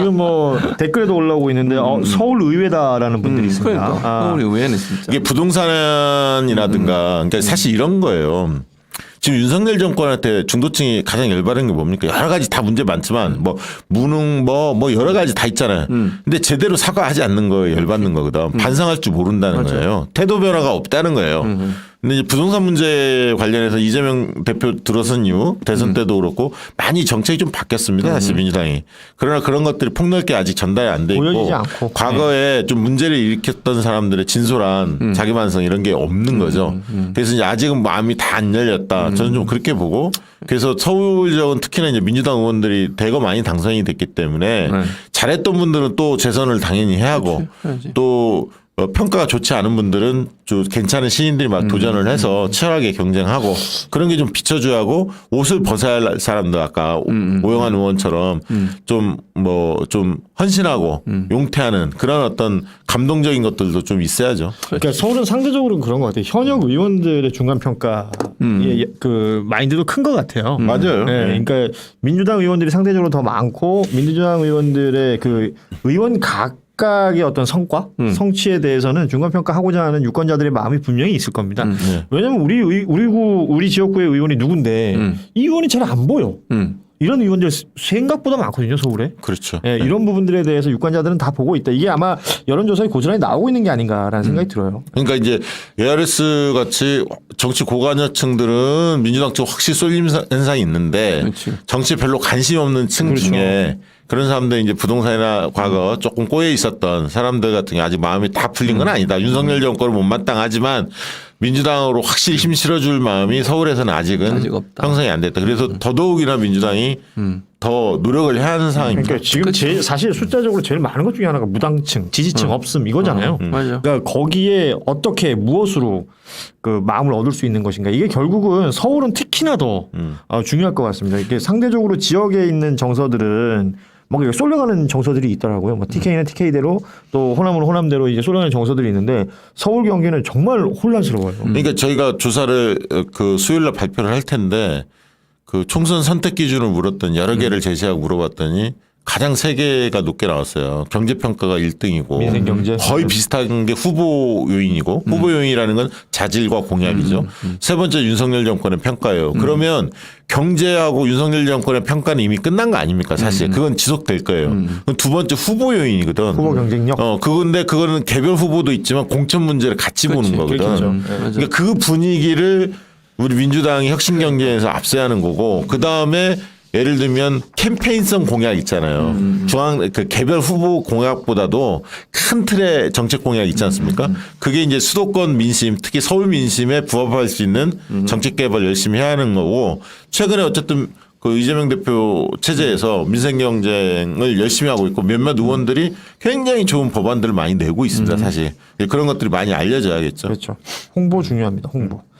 지금 뭐 댓글에도 올라오고 있는데 어, 서울 의회다라는 분들이 있습니다. 그러니까 아, 서울이 의외네 진짜. 이게 부동산이라든가 그러니까 사실 이런 거예요. 지금 윤석열 정권한테 중도층이 가장 열받은 게 뭡니까? 여러 가지 다 문제 많지만 뭐 무능 뭐 뭐 여러 가지 다 있잖아요. 근데 제대로 사과하지 않는 거에 열받는 거거든. 반성할 줄 모른다는 거예요. 태도 변화가 없다는 거예요. 근데 이제 부동산 문제 관련해서 이재명 대표 들어선 이후 대선 때도 그렇고 많이 정책이 좀 바뀌었습니다. 사실 민주당이. 그러나 그런 것들이 폭넓게 아직 전달이 안 돼 있고 보여지지 않고. 과거에 좀 문제를 일으켰던 사람들의 진솔한 자기 반성 이런 게 없는 거죠. 그래서 이제 아직은 마음이 다 안 열렸다. 저는 좀 그렇게 보고 그래서 서울 지역은 특히나 이제 민주당 의원들이 대거 많이 당선이 됐기 때문에 네. 잘했던 분들은 또 재선을 당연히 해야 하고 해야지. 또 어, 평가가 좋지 않은 분들은 좀 괜찮은 신인들이 막 도전을 해서 치열하게 경쟁하고 그런 게 좀 비춰줘야 하고 옷을 벗어야 할 사람들 아까 오- 오영환 의원처럼 좀 뭐좀 헌신하고 용태하는 그런 어떤 감동적인 것들도 좀 있어야죠. 그러니까 서울은 상대적으로 그런 것 같아요. 현역 의원들의 중간 평가 의그 마인드도 큰 것 같아요. 맞아요. 네, 그러니까 민주당 의원들이 상대적으로 더 많고 민주당 의원들의 그 의원 각 각의 어떤 성과, 성취에 대해서는 중간 평가하고자 하는 유권자들의 마음이 분명히 있을 겁니다. 네. 왜냐하면 우리 의- 우리 구 우리 지역구의 의원이 누군데 이 의원이 잘 안 보여. 음. 이런 의원들 생각보다 많거든요 서울에. 그렇죠. 예, 이런 부분들에 대해서 유권자들은 다 보고 있다. 이게 아마 여론조사에 고스란히 나오고 있는 게 아닌가라는 생각이 들어요. 그러니까 이제 ARS 같이 정치 고관여층들은 민주당 쪽 확실히 쏠림 사- 현상이 있는데 그렇지. 정치 별로 관심 없는 층 그렇죠. 중에 그런 사람들 이제 부동산이나 과거 조금 꼬여 있었던 사람들 같은 게 아직 마음이 다 풀린 건 아니다. 윤석열 정권을 못마땅하지만 민주당으로 확실히 힘 실어줄 마음이 서울에서는 아직은 아직 없다. 형성이 안 됐다. 그래서 더더욱이나 민주당이 더 노력을 해야 하는 상황입니다. 그러니까 지금 제일 사실 숫자적으로 제일 많은 것 중에 하나가 무당층, 지지층 없음 이거잖아요. 맞아. 그러니까 거기에 어떻게 무엇으로 그 마음을 얻을 수 있는 것인가 이게 결국은 서울은 특히나 더 어, 중요할 것 같습니다. 이게 상대적으로 지역에 있는 정서들은 뭔가 이렇게 쏠려가는 정서들이 있더라고요. 뭐 TK는 TK대로 또 호남은 호남대로 이제 쏠려가는 정서들이 있는데 서울 경기는 정말 혼란스러워요. 그러니까 저희가 조사를 어, 그 수요일 날 발표를 할 텐데 그 총선 선택 기준을 물었더니 여러 개를 제시하고 물어봤더니 가장 세 개가 높게 나왔어요. 경제 평가가 1등이고 민생 경제. 거의 비슷한 게 후보 요인이고 후보 요인이라는 건 자질과 공약이죠. 세 번째 윤석열 정권의 평가예요. 그러면 경제하고 윤석열 정권의 평가는 이미 끝난 거 아닙니까? 사실 그건 지속될 거예요. 그럼 두 번째 후보 요인이거든. 후보 경쟁력. 어, 그건데 그거는 개별 후보도 있지만 공천 문제를 같이 보는 거거든. 그렇죠. 음, 맞아. 그러니까 그 분위기를 우리 민주당이 혁신 경제에서 앞서야 하는 거고 그 다음에 예를 들면 캠페인성 공약 있잖아요. 중앙 그 개별 후보 공약보다도 큰 틀의 정책 공약 있지 않습니까? 그게 이제 수도권 민심, 특히 서울 민심에 부합할 수 있는 정책 개발 열심히 해야 하는 거고 최근에 어쨌든 그 이재명 대표 체제에서 민생 경쟁을 열심히 하고 있고 몇몇 의원들이 굉장히 좋은 법안들을 많이 내고 있습니다. 사실 그런 것들이 많이 알려져야겠죠. 그렇죠. 홍보 중요합니다. 홍보.